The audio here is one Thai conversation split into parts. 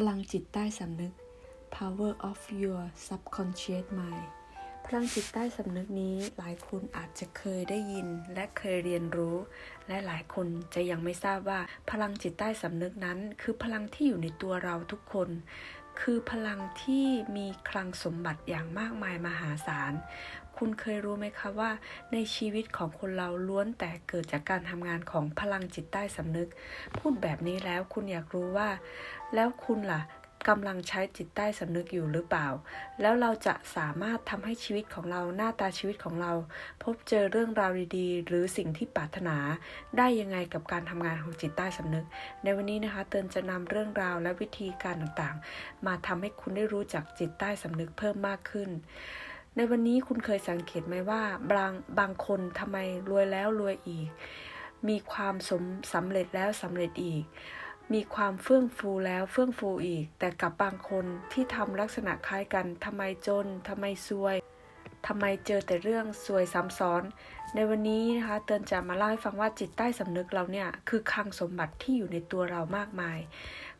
พลังจิตใต้สำนึก power of your subconscious mind พลังจิตใต้สำนึกนี้หลายคนอาจจะเคยได้ยินและเคยเรียนรู้ และหลายคนจะยังไม่ทราบว่า พลังจิตใต้สำนึกนั้น คือพลังที่อยู่ในตัวเราทุกคน คือพลังที่มีคลังสมบัติอย่างมากมายมหาศาล คุณเคยรู้ไหมคะว่า ในชีวิตของคนเราล้วนแต่เกิดจากการทำงานของพลังจิตใต้สำนึก พูดแบบนี้แล้วคุณอยากรู้ว่า แล้วคุณล่ะกำลังใช้จิตใต้สำนึกอยู่หรือเปล่า แล้วเราจะสามารถทำให้ชีวิตของเราหน้าตาชีวิตของเรา พบเจอเรื่องราวดีๆ หรือสิ่งที่ปรารถนา ได้ยังไงกับการทำงานของจิตใต้สำนึก ในวันนี้นะคะ เตือนจะนำเรื่องราวและวิธีการต่างๆ มาทำให้คุณได้รู้จักจิตใต้สำนึกเพิ่มมากขึ้น ในวันนี้คุณเคยสังเกตไหมว่าบางบางคนทำไมรวยแล้วรวยอีก มีความสมสำเร็จแล้วสำเร็จอีก มีความเฟื่องฟูแล้วเฟื่องฟูอีก แต่กับบางคนที่ทำลักษณะคล้ายกันทำไมจนทำไมซวยทำไมเจอแต่เรื่องซวยซ้ำซ้อน ในวันนี้นะคะเตือนจะมาเล่าให้ฟังว่าจิตใต้สำนึกเราเนี่ยคือคลังสมบัติที่อยู่ในตัวเรามากมาย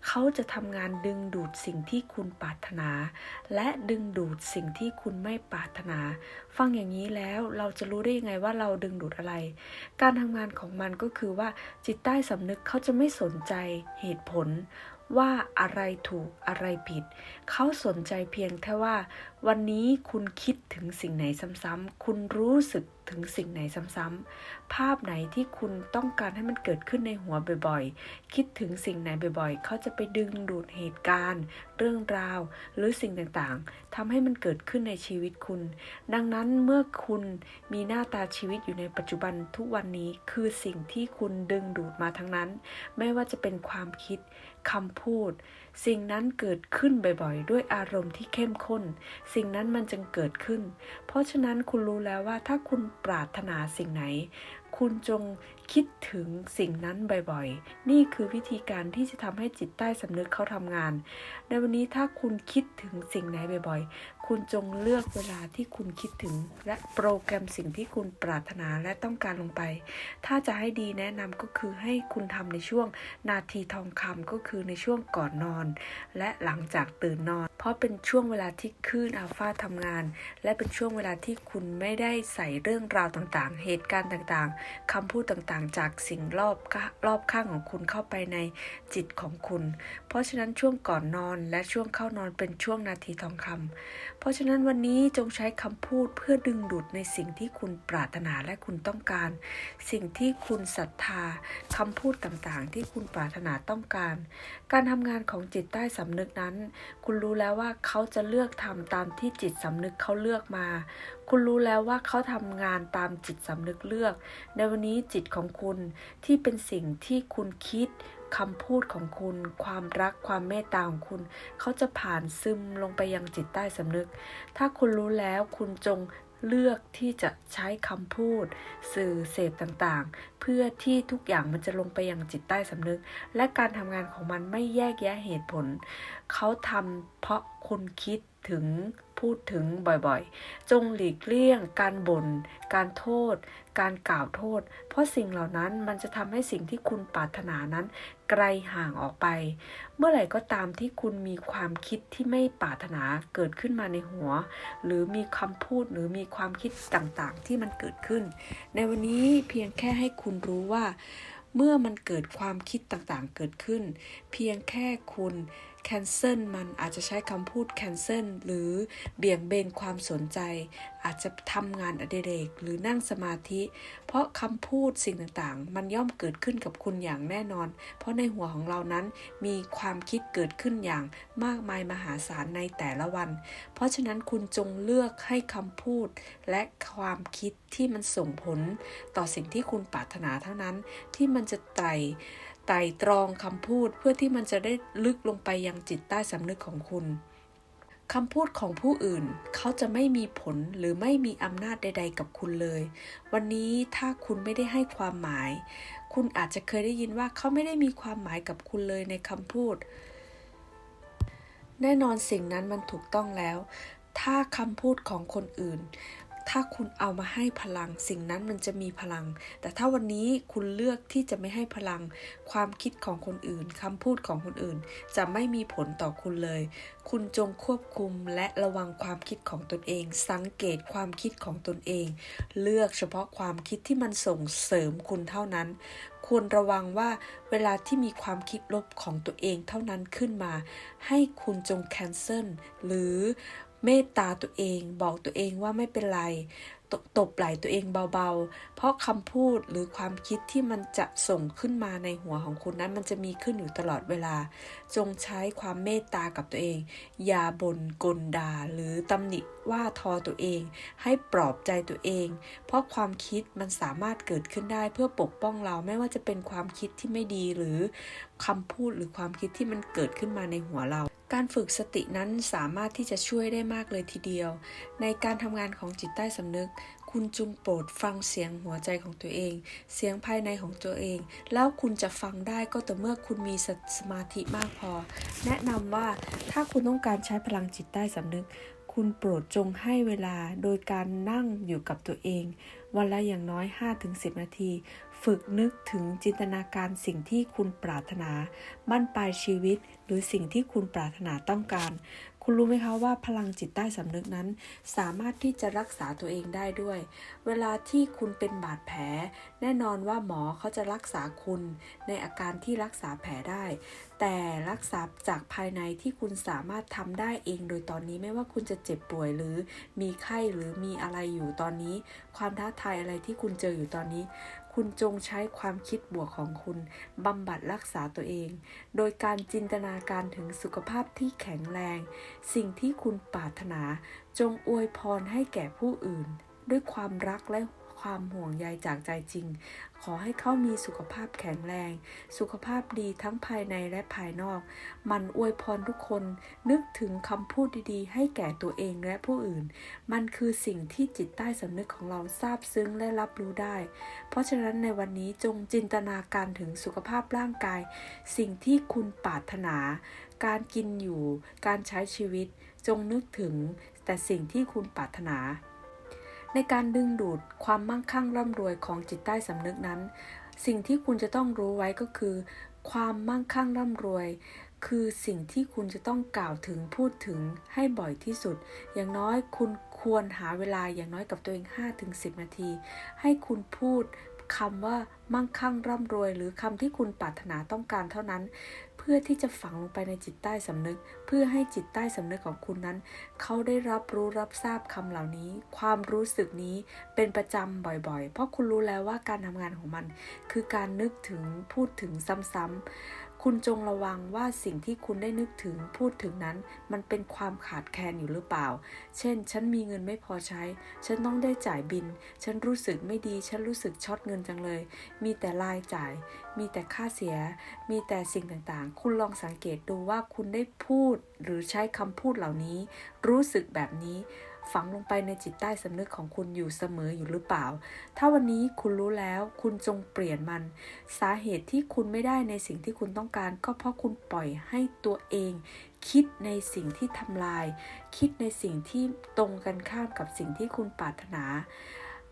เขาจะทำงานดึงดูดสิ่งที่คุณปรารถนา และดึงดูดสิ่งที่คุณไม่ปรารถนา ฟังอย่างนี้แล้วเราจะรู้ได้ยังไงว่าเราดึงดูดอะไร การทำงานของมันก็คือว่าจิตใต้สำนึกเขาจะไม่สนใจเหตุผล ว่าอะไรถูกอะไรผิด เขาสนใจเพียงแค่ว่า วันนี้คุณคิดถึงสิ่งไหนซ้ำๆคุณรู้สึกถึงสิ่งไหนซ้ำๆภาพไหนที่คุณต้องการให้มันเกิดขึ้นในหัวบ่อยๆ คิดถึงสิ่งไหนบ่อยๆ เขาจะไปดึงดูดเหตุการณ์ เรื่องราว หรือสิ่งต่างๆทำให้มันเกิดขึ้นในชีวิตคุณ ดังนั้นเมื่อคุณมีหน้าตาชีวิตอยู่ในปัจจุบันทุกวันนี้คือสิ่งที่คุณดึงดูดมาทั้งนั้น ไม่ว่าจะเป็นความคิด คำพูด สิ่งนั้นเกิดขึ้นบ่อยๆ ด้วยอารมณ์ที่เข้มข้น สิ่งนั้นมันจึงเกิดขึ้น เพราะฉะนั้นคุณรู้แล้วว่าถ้าคุณปรารถนาสิ่งไหน คุณจงคิดถึงสิ่งนั้นบ่อยๆ นี่คือวิธีการที่จะทำให้จิตใต้สำนึกเขาทำงาน ในวันนี้ถ้าคุณคิดถึงสิ่งไหนบ่อยๆ คุณจงเลือกเวลาที่คุณคิดถึง และโปรแกรมสิ่งที่คุณปรารถนาและต้องการลงไป ถ้าจะให้ดีแนะนำก็คือให้คุณทำในช่วงนาทีทองคำก็คือในช่วงก่อนนอน และหลังจากตื่นนอน เพราะเป็นช่วงเวลาที่คลื่นอัลฟาทำงาน และเป็นช่วงเวลาที่คุณไม่ได้ใส่เรื่องราวต่างๆ เหตุการณ์ต่างๆคำพูดต่างๆ จากสิ่งรอบรอบข้างของคุณเข้าไปในจิตของคุณ เพราะฉะนั้นช่วงก่อนนอนและช่วงเข้านอนเป็นช่วงนาทีทองคำเพราะฉะนั้นวันนี้จงใช้คำพูดเพื่อดึงดูดในสิ่งที่คุณปรารถนาและคุณต้องการ สิ่งที่คุณศรัทธาคำพูดต่างๆ ที่คุณปรารถนาต้องการ การทำงานของจิตใต้สำนึกนั้น คุณรู้แล้วว่าเขาจะเลือกทำตามที่จิตสำนึกเขาเลือกมา คุณรู้แล้วว่าเขาทำงานตามจิตสำนึกเลือก ในวันนี้จิตของคุณที่เป็นสิ่งที่คุณคิด คำพูดของคุณ ความรักความเมตตาของคุณ เขาจะผ่านซึมลงไปยังจิตใต้สำนึก ถ้าคุณรู้แล้วคุณจงเลือกที่จะใช้คำพูด สื่อเสพต่างๆ เพื่อที่ทุกอย่างมันจะลงไปยังจิตใต้สำนึก และการทำงานของมันไม่แยกแยะเหตุผล เขาทำเพราะคุณคิด ถึงพูดถึงบ่อยๆ จงหลีกเลี่ยง การบน่น การโทษ การกล่าวโทษ เพราะสิ่งเหล่านั้นมันจะทำให้สิ่งที่คุณปรารถนานั้นไกลห่างออกไป เมื่อไหร่ก็ตามที่คุณมีความคิดที่ไม่ปรารถนาเกิดขึ้นมาในหัว หรือมีคำพูดหรือมีความคิดต่างๆ ที่มันเกิดขึ้น ในวันนี้เพียงแค่ให้คุณรู้ว่า เมื่อมันเกิดความคิดต่างๆ เกิดขึ้น เพียงแค่คุณ cancel มันอาจจะใช้คำพูด cancel หรือเบี่ยงเบนความสนใจ อาจจะทำงานอดิเรกหรือนั่งสมาธิ เพราะคำพูดสิ่งต่างๆ มันย่อมเกิดขึ้นกับคุณอย่างแน่นอน เพราะในหัวของเรานั้นมีความคิดเกิดขึ้นอย่างมากมายมหาศาลในแต่ละวัน เพราะฉะนั้นคุณจงเลือกให้คำพูดและความคิดที่มันส่งผล ต่อสิ่งที่คุณปรารถนาเท่านั้นที่มันจะไต่ ไต่ตรองคำพูดเพื่อที่มันจะได้ลึกลงไปยังจิตใต้สำนึกของคุณคำพูดของผู้อื่นเขาจะไม่มีผลหรือไม่มีอำนาจใด ๆ กับคุณเลย วันนี้ถ้าคุณไม่ได้ให้ความหมาย คุณอาจจะเคยได้ยินว่าเขาไม่ได้มีความหมายกับคุณเลยในคำพูด แน่นอนสิ่งนั้นมันถูกต้องแล้ว ถ้าคำพูดของคนอื่น ถ้าคุณเอามาให้พลัง สิ่งนั้นมันจะมีพลัง แต่ถ้าวันนี้คุณเลือกที่จะไม่ให้พลัง ความคิดของคนอื่นคำพูดของคนอื่น จะไม่มีผลต่อคุณเลย คุณจงควบคุมและระวังความคิดของตนเอง สังเกตความคิดของตนเอง เลือกเฉพาะความคิดที่มันส่งเสริมคุณเท่านั้น ควรระวังว่าเวลาที่มีความคิดลบของตัวเองเท่านั้นขึ้นมา ให้คุณจงแคนเซิลหรือ เมตตาตัวเอง บอกตัวเองว่าไม่เป็นไรตตบไหล่ตัวเองเบาๆ เพราะคำพูดหรือความคิดที่มันจะส่งขึ้นมาในหัวของคุณนั้น มันจะมีขึ้นอยู่ตลอดเวลา จงใช้ความเมตตากับตัวเอง อย่าบ่นกลด่าหรือตำหนิว่าทอตัวเอง ให้ปลอบใจตัวเอง เพราะความคิดมันสามารถเกิดขึ้นได้เพื่อปกป้องเราไม่ว่าจะเป็นความคิดที่ไม่ดีหรือคำพูดหรือความคิดที่มันเกิดขึ้นมาในหัวเรา การฝึกสตินั้นสามารถที่จะช่วยได้มากเลยทีเดียว ในการทำงานของจิตใต้สำนึก คุณจุงโปรดฟังเสียงหัวใจของตัวเอง เสียงภายในของตัวเอง แล้วคุณจะฟังได้ก็ต่อเมื่อคุณมีสสมาธิมากพอ แนะนำว่าถ้าคุณต้องการใช้พลังจิตใต้สำนึก คุณโปรดจงให้เวลาโดยการนั่งอยู่กับตัวเอง วันละอย่างน้อย 5-10 นาที ฝึกนึกถึงจินตนาการสิ่งที่คุณปรารถนา บั้นปลายชีวิต หรือสิ่งที่คุณปรารถนาต้องการ คุณรู้ไหมคะว่าพลังจิตใต้สำนึกนั้น สามารถที่จะรักษาตัวเองได้ด้วย เวลาที่คุณเป็นบาดแผล แน่นอนว่าหมอเขาจะรักษาคุณในอาการที่รักษาแผลได้ แต่รักษาจากภายในที่คุณสามารถทำได้เองโดยตอนนี้ไม่ว่าคุณจะเจ็บป่วยหรือมีไข้หรือมีอะไรอยู่ตอนนี้ ความท้าทายอะไรที่คุณเจออยู่ตอนนี้ คุณจงใช้ความคิดบวกของคุณบำบัดรักษาตัวเอง โดยการจินตนาการถึงสุขภาพที่แข็งแรง สิ่งที่คุณปรารถนา จงอวยพรให้แก่ผู้อื่น ด้วยความรักและ ความห่วงใยจากใจจริง ขอให้เขามีสุขภาพแข็งแรง สุขภาพดีทั้งภายในและภายนอก มันอวยพรทุกคน นึกถึงคำพูดดีๆ ให้แก่ตัวเองและผู้อื่น มันคือสิ่งที่จิตใต้สำนึกของเราทราบซึ้งและรับรู้ได้ เพราะฉะนั้นในวันนี้จงจินตนาการถึงสุขภาพร่างกาย สิ่งที่คุณปรารถนา การกินอยู่ การใช้ชีวิต จงนึกถึงแต่สิ่งที่คุณปรารถนา ในการดึงดูดความมั่งคั่งร่ำรวยของจิตใต้สำนึกนั้น สิ่งที่คุณจะต้องรู้ไว้ก็คือ ความมั่งคั่งร่ำรวย คือสิ่งที่คุณจะต้องกล่าวถึงพูดถึงให้บ่อยที่สุด อย่างน้อยคุณควรหาเวลาอย่างน้อยกับตัวเอง 5-10 นาที ให้คุณพูดคำว่ามั่งคั่งร่ำรวย หรือคำที่คุณปรารถนาต้องการเท่านั้น พื่อที่จะฝังลงไปในจิตใต้สำนึก เพื่อให้จิตใต้สำนึกของคุณนั้น เขาได้รับรู้รับทราบคำเหล่านี้ ความรู้สึกนี้เป็นประจำบ่อยๆ เพราะคุณรู้แล้วว่าการทำงานของมัน คือการนึกถึงพูดถึงซ้ำๆ คุณจงระวังว่าสิ่งที่คุณได้นึกถึงพูดถึงนั้น มันเป็นความขาดแคลนอยู่หรือเปล่า เช่น ฉันมีเงินไม่พอใช้ ฉันต้องได้จ่ายบิน ฉันรู้สึกไม่ดี ฉันรู้สึกช็อตเงินจังเลย มีแต่รายจ่าย มีแต่ค่าเสีย มีแต่สิ่งต่างๆ คุณลองสังเกตดูว่าคุณได้พูดหรือใช้คำพูดเหล่านี้ รู้สึกแบบนี้ ฝังลงไปในจิตใต้สำนึกของคุณอยู่เสมออยู่หรือเปล่า ถ้าวันนี้คุณรู้แล้วคุณจงเปลี่ยนมัน สาเหตุที่คุณไม่ได้ในสิ่งที่คุณต้องการ ก็เพราะคุณปล่อยให้ตัวเอง คิดในสิ่งที่ทำลาย คิดในสิ่งที่ตรงกันข้ามกับสิ่งที่คุณปรารถนา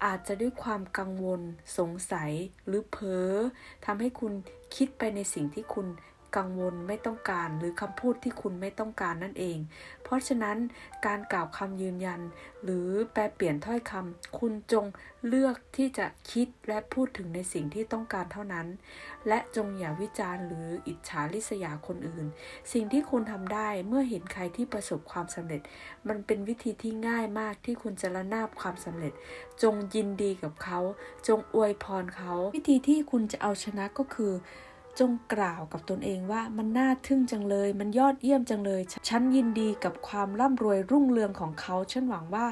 อาจจะด้วยความกังวล สงสัยหรือเพ้อทำให้คุณคิดไปในสิ่งที่คุณ กังวลไม่ต้องการ หรือคำพูดที่คุณไม่ต้องการนั่นเอง เพราะฉะนั้นการกล่าวคำยืนยัน หรือแปลเปลี่ยนถ้อยคำคุณจงเลือกที่จะคิดและพูดถึงในสิ่งที่ต้องการเท่านั้น และจงอย่าวิจารณ์หรืออิจฉาริษยาคนอื่น สิ่งที่คุณทำได้เมื่อเห็นใครที่ประสบความสำเร็จ มันเป็นวิธีที่ง่ายมากที่คุณจะระนาบความสำเร็จ จงยินดีกับเขา จงอวยพรเขา วิธีที่คุณจะเอาชนะก็คือ จงกล่าวกับตนเองว่ามันน่าทึ่งจังเลย มันยอดเยี่ยมจังเลย ฉันยินดีกับความร่ำรวยรุ่งเรืองของเขา ฉันหวังว่า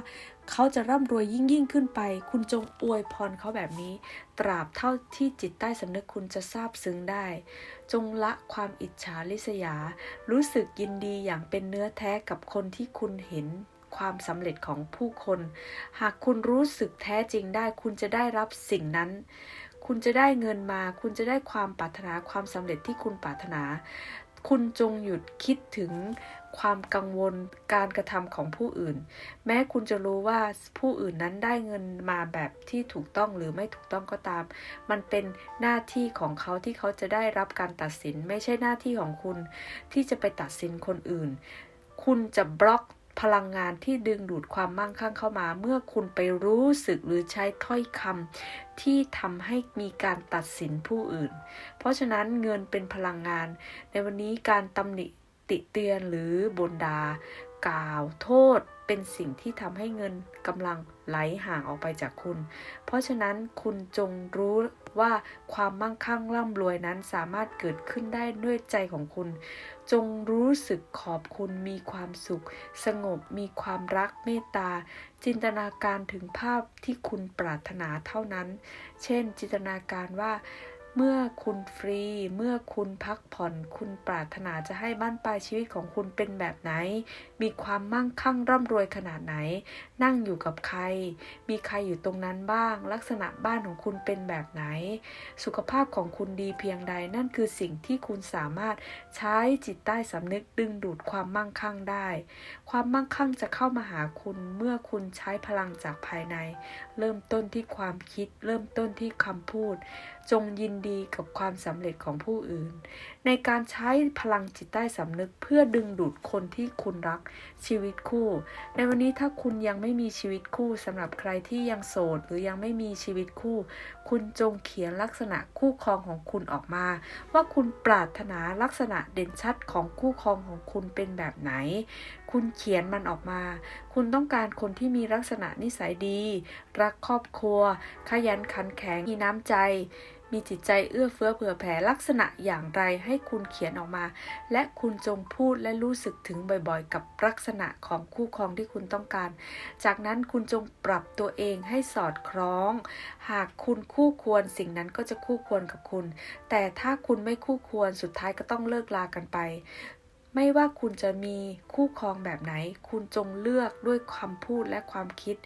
เขาจะร่ำรวยยิ่งยิ่งขึ้นไป คุณจงอวยพรเขาแบบนี้ ตราบเท่าที่จิตใต้สำนึกคุณจะซาบซึ้งได้ จงละความอิจฉาริษยา รู้สึกยินดีอย่างเป็นเนื้อแท้กับคนที่คุณเห็นความสำเร็จของผู้คน หากคุณรู้สึกแท้จริงได้ คุณจะได้รับสิ่งนั้น คุณจะได้เงินมา คุณจะได้ความปรารถนาความสำเร็จที่คุณปรารถนา คุณจงหยุดคิดถึงความกังวลการกระทำของผู้อื่น แม้คุณจะรู้ว่าผู้อื่นนั้นได้เงินมาแบบที่ถูกต้องหรือไม่ถูกต้องก็ตาม มันเป็นหน้าที่ของเขาที่เขาจะได้รับการตัดสิน ไม่ใช่หน้าที่ของคุณที่จะไปตัดสินคนอื่น คุณจะบล็อก พลังงานที่ดึงดูดความมั่งคั่งเข้ามา เมื่อคุณไปรู้สึกหรือใช้ถ้อยคำที่ทำให้มีการตัดสินผู้อื่น เพราะฉะนั้นเงินเป็นพลังงาน ในวันนี้การตำหนิติเตียนหรือบนดา กล่าวโทษเป็นสิ่งที่ทำให้เงินกำลังไหลห่างออกไปจากคุณ เพราะฉะนั้นคุณจงรู้ว่าความมั่งคั่งร่ำรวยนั้นสามารถเกิดขึ้นได้ด้วยใจของคุณ จงรู้สึกขอบคุณมีความสุข สงบมีความรักเมตตา จินตนาการถึงภาพที่คุณปรารถนาเท่านั้น เช่น จินตนาการว่า เมื่อคุณฟรี เมื่อคุณพักผ่อน คุณปรารถนาจะให้บ้านปลายชีวิตของคุณเป็นแบบไหน มีความมั่งคั่งร่ำรวยขนาดไหน นั่งอยู่กับใคร มีใครอยู่ตรงนั้นบ้าง ลักษณะบ้านของคุณเป็นแบบไหน สุขภาพของคุณดีเพียงใด นั่นคือสิ่งที่คุณสามารถใช้จิตใต้สำนึกดึงดูดความมั่งคั่งได้ ความมั่งคั่งจะเข้ามาหาคุณเมื่อคุณใช้พลังจากภายใน เริ่มต้นที่ความคิด เริ่มต้นที่คำพูด จงยินดีกับความสำเร็จของผู้อื่น ในการใช้พลังจิตใต้สำนึกเพื่อดึงดูดคนที่คุณรักชีวิตคู่ ในวันนี้ถ้าคุณยังไม่มีชีวิตคู่สำหรับใครที่ยังโสด หรือยังไม่มีชีวิตคู่ คุณจงเขียนลักษณะคู่ครองของคุณออกมา ว่าคุณปรารถนาลักษณะเด่นชัดของคู่ครองของคุณเป็นแบบไหน คุณเขียนมันออกมา คุณต้องการคนที่มีลักษณะนิสัยดี รักครอบครัว ขยันขันแข็งมีน้ำใจ มีจิตใจเอื้อเฟื้อเผื่อแผ่ลักษณะอย่างไรให้คุณเขียนออกมา และคุณจงพูดและรู้สึกถึงบ่อยๆ กับลักษณะของคู่ครองที่คุณต้องการ จากนั้นคุณจงปรับตัวเองให้สอดคล้อง หากคุณคู่ควรสิ่งนั้นก็จะคู่ควรกับคุณ แต่ถ้าคุณไม่คู่ควรสุดท้ายก็ต้องเลิกลากันไปไม่ว่าคุณจะมีคู่ครองแบบไหน คุณจงเลือกด้วยคำพูดและความคิด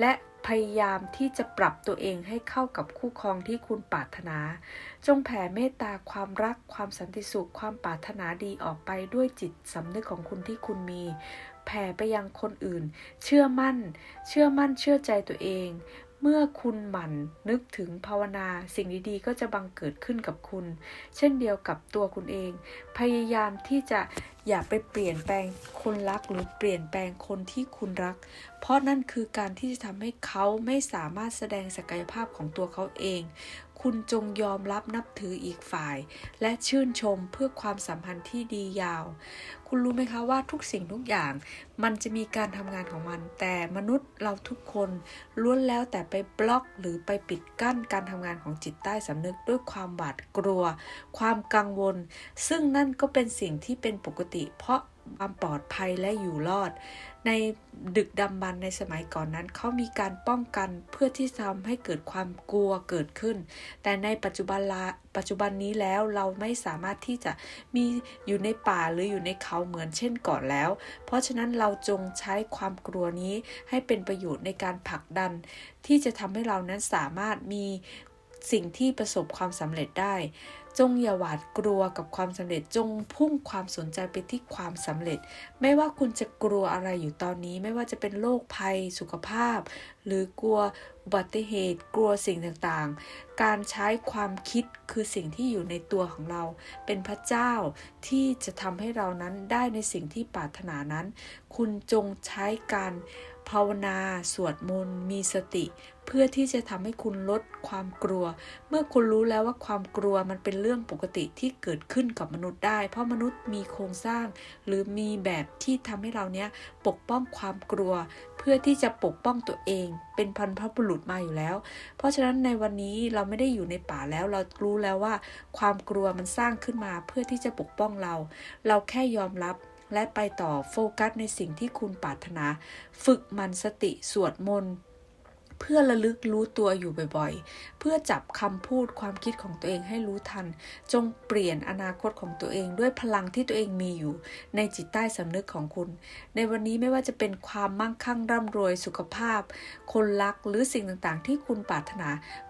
และ พยายามที่จะปรับตัวเองให้เข้ากับคู่ครองที่คุณปรารถนา จงแผ่เมตตาความรัก ความสันติสุข ความปรารถนาดีออกไปด้วยจิตสำนึกของคุณที่คุณมี แผ่ไปยังคนอื่น เชื่อมั่น เชื่อมั่นเชื่อใจตัวเอง เมื่อคุณหมั่นนึกถึงภาวนาสิ่งดีๆ ก็จะบังเกิดขึ้นกับคุณ เช่นเดียวกับตัวคุณเอง พยายามที่จะอย่าไปเปลี่ยนแปลงคนรักหรือเปลี่ยนแปลงคนที่คุณรัก เพราะนั่นคือการที่จะทำให้เขาไม่สามารถแสดงศักยภาพของตัวเขาเอง คุณจงยอมรับนับถืออีกฝ่าย และชื่นชมเพื่อความสัมพันธ์ที่ดียาว คุณรู้ไหมคะว่าทุกสิ่งทุกอย่าง มันจะมีการทำงานของมัน แต่มนุษย์เราทุกคนล้วนแล้วแต่ไปบล็อกหรือไปปิดกั้นการทำงานของจิตใต้สำนึกด้วยความหวาดกลัว ความกังวล ซึ่งนั่นก็เป็นสิ่งที่เป็นปกติ เพราะ ความปลอดภัยและอยู่รอด ในดึกดำบรรในสมัยก่อนนั้น เขามีการป้องกันเพื่อที่จะทำให้เกิดความกลัวเกิดขึ้น แต่ในปัจจุบันละปัจจุบันนี้แล้วเราไม่สามารถที่จะมีอยู่ในป่าหรืออยู่ในเขาเหมือนเช่นก่อนแล้ว เพราะฉะนั้นเราจงใช้ความกลัวนี้ให้เป็นประโยชน์ในการผลักดัน ที่จะทำให้เรานั้นสามารถมี สิ่งที่ประสบความสำเร็จได้ จงอย่าหวาดกลัวกับความสำเร็จ จงพุ่งความสนใจไปที่ความสำเร็จ ไม่ว่าคุณจะกลัวอะไรอยู่ตอนนี้ ไม่ว่าจะเป็นโรคภัยสุขภาพ หรือกลัวอุบัติเหตุ กลัวสิ่งต่างๆ การใช้ความคิดคือสิ่งที่อยู่ในตัวของเรา เป็นพระเจ้าที่จะทำให้เรานั้นได้ในสิ่งที่ปรารถนานั้น คุณจงใช้การภาวนา สวดมนต์ มีสติ เพื่อที่จะทำให้คุณลดความกลัว เมื่อคุณรู้แล้วว่าความกลัวมันเป็นเรื่องปกติที่เกิดขึ้นกับมนุษย์ได้ เพราะมนุษย์มีโครงสร้าง หรือมีแบบที่ทำให้เราเนี้ยปกป้องความกลัว เพื่อที่จะปกป้องตัวเอง เป็นพันธบุรุษมาอยู่แล้ว เพราะฉะนั้นในวันนี้เราไม่ได้อยู่ในป่าแล้ว เรารู้แล้วว่า ความกลัวมันสร้างขึ้นมาเพื่อที่จะปกป้องเรา เราแค่ยอมรับและไปต่อโฟกัสในสิ่งที่คุณปรารถนา ฝึกมันสติสวดมนต์ เพื่อระลึกรู้ตัวอยู่บ่อยๆ เพื่อจับคำพูดความคิดของตัวเองให้รู้ทัน จงเปลี่ยนอนาคตของตัวเองด้วยพลังที่ตัวเองมีอยู่ ในจิตใต้สำนึกของคุณ ในวันนี้ไม่ว่าจะเป็นความมั่งคั่งร่ำรวยสุขภาพ คนรักหรือสิ่งต่างๆ ที่คุณปรารถนา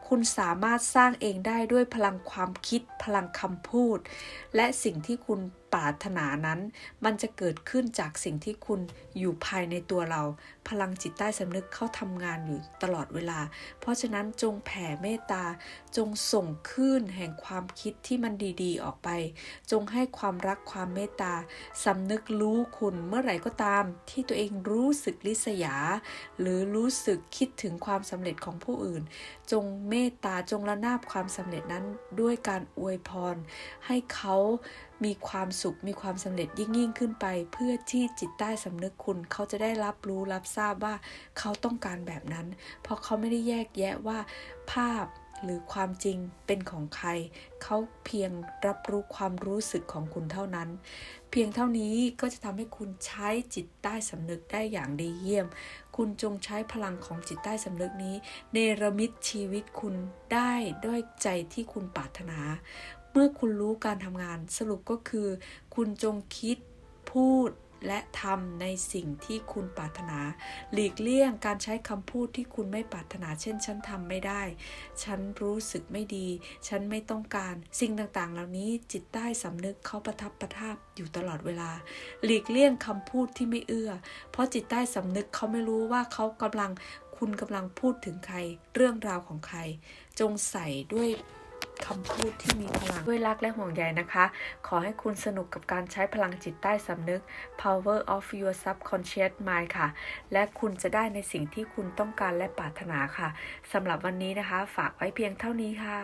คุณสามารถสร้างเองได้ด้วยพลังความคิด พลังคำพูด และสิ่งที่คุณ ปรารถนานั้น มันจะเกิดขึ้นจากสิ่งที่คุณอยู่ภายในตัวเรา พลังจิตใต้สำนึกเข้าทำงานอยู่ตลอดเวลา เพราะฉะนั้นจงแผ่เมตตา จงส่งคลื่นแห่งความคิดที่มันดีๆ ออกไป จงให้ความรักความเมตตาสำนึกรู้คุณเมื่อไหร่ก็ตาม ที่ตัวเองรู้สึกลิษยา หรือรู้สึกคิดถึงความสำเร็จของผู้อื่น จงเมตตาจงระนาบความสำเร็จนั้นด้วยการอวยพร ให้เขา มีความสุขมีความสำเร็จยิ่งยิ่งขึ้นไป เพื่อที่จิตใต้สำนึกคุณ เขาจะได้รับรู้รับทราบว่าเขาต้องการแบบนั้น เพราะเขาไม่ได้แยกแยะว่า ภาพหรือความจริงเป็นของใคร เขาเพียงรับรู้ความรู้สึกของคุณเท่านั้น เพียงเท่านี้ก็จะทำให้คุณใช้จิตใต้สำนึกได้อย่างดีเยี่ยม คุณจงใช้พลังของจิตใต้สำนึกนี้ เนรมิตชีวิตคุณได้ด้วยใจที่คุณปรารถนา เมื่อคุณรู้การทำงานสรุปก็คือ คุณจงคิดพูดและทำในสิ่งที่คุณปรารถนา หลีกเลี่ยงการใช้คำพูดที่คุณไม่ปรารถนา เช่น ฉันทำไม่ได้ ฉันรู้สึกไม่ดี ฉันไม่ต้องการ สิ่งต่างๆ เหล่านี้จิตใต้สำนึกเขาประทับประทับอยู่ตลอดเวลา หลีกเลี่ยงคำพูดที่ไม่เอื้อ เพราะจิตใต้สำนึกเขาไม่รู้ว่าเขากำลังคุณกำลังพูดถึงใคร เรื่องราวของใคร จงใส่ด้วย คำพูดที่มีพลังด้วยรักและห่วงใยนะคะ ขอให้คุณสนุกกับการใช้พลังจิตใต้สำนึก power of your subconscious mind ค่ะ และคุณจะได้ในสิ่งที่คุณต้องการและปรารถนาค่ะสำหรับวันนี้นะคะ ฝากไว้เพียงเท่านี้ค่ะ